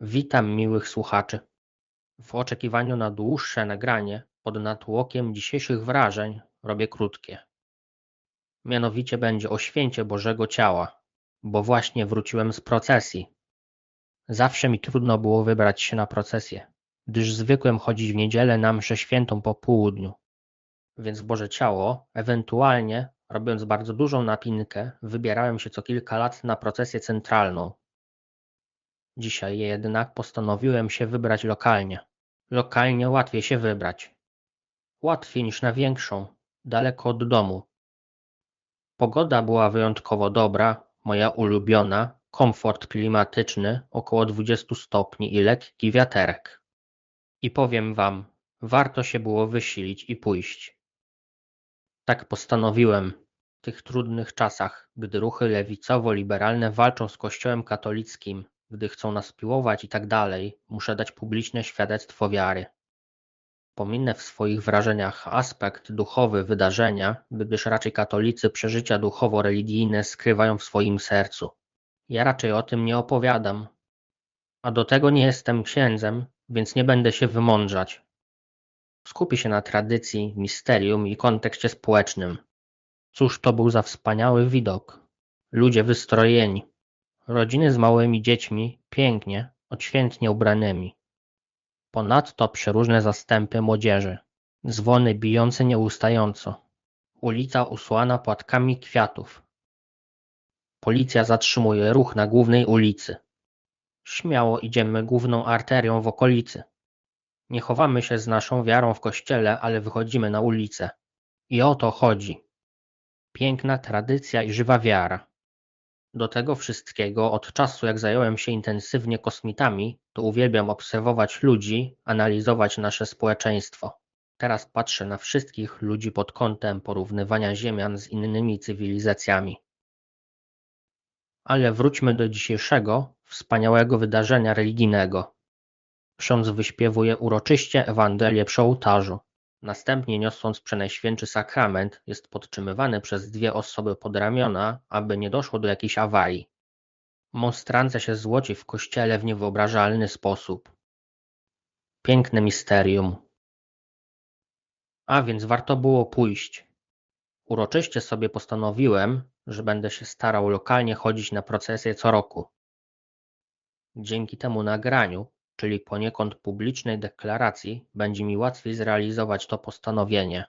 Witam miłych słuchaczy. W oczekiwaniu na dłuższe nagranie pod natłokiem dzisiejszych wrażeń robię krótkie. Mianowicie będzie o święcie Bożego Ciała, bo właśnie wróciłem z procesji. Zawsze mi trudno było wybrać się na procesję, gdyż zwykłem chodzić w niedzielę na mszę świętą po południu. Więc Boże Ciało, ewentualnie, robiąc bardzo dużą napinkę, wybierałem się co kilka lat na procesję centralną, Dzisiaj jednak postanowiłem się wybrać lokalnie. Lokalnie łatwiej się wybrać. Łatwiej niż na większą, daleko od domu. Pogoda była wyjątkowo dobra, moja ulubiona, komfort klimatyczny około 20 stopni i lekki wiaterek. I powiem wam, warto się było wysilić i pójść. Tak postanowiłem w tych trudnych czasach, gdy ruchy lewicowo-liberalne walczą z kościołem katolickim gdy chcą nas piłować i tak dalej, muszę dać publiczne świadectwo wiary. Pominę w swoich wrażeniach aspekt duchowy wydarzenia, gdyż raczej katolicy przeżycia duchowo-religijne skrywają w swoim sercu. Ja raczej o tym nie opowiadam. A do tego nie jestem księdzem, więc nie będę się wymądrzać. Skupię się na tradycji, misterium i kontekście społecznym. Cóż to był za wspaniały widok. Ludzie wystrojeni, Rodziny z małymi dziećmi, pięknie, odświętnie ubranymi. Ponadto przeróżne zastępy młodzieży, dzwony bijące nieustająco, ulica usłana płatkami kwiatów. Policja zatrzymuje ruch na głównej ulicy. Śmiało idziemy główną arterią w okolicy. Nie chowamy się z naszą wiarą w kościele, ale wychodzimy na ulicę. I o to chodzi. Piękna tradycja i żywa wiara. Do tego wszystkiego od czasu jak zająłem się intensywnie kosmitami, to uwielbiam obserwować ludzi, analizować nasze społeczeństwo. Teraz patrzę na wszystkich ludzi pod kątem porównywania Ziemian z innymi cywilizacjami. Ale wróćmy do dzisiejszego, wspaniałego wydarzenia religijnego. Ksiądz wyśpiewuje uroczyście Ewangelię przy ołtarzu. Następnie niosąc Przenajświętszy Sakrament jest podtrzymywany przez dwie osoby pod ramiona, aby nie doszło do jakiejś awarii. Monstrancja się złoci w kościele w niewyobrażalny sposób. Piękne misterium. A więc warto było pójść. Uroczyście sobie postanowiłem, że będę się starał lokalnie chodzić na procesję co roku. Dzięki temu nagraniu czyli poniekąd publicznej deklaracji, będzie mi łatwiej zrealizować to postanowienie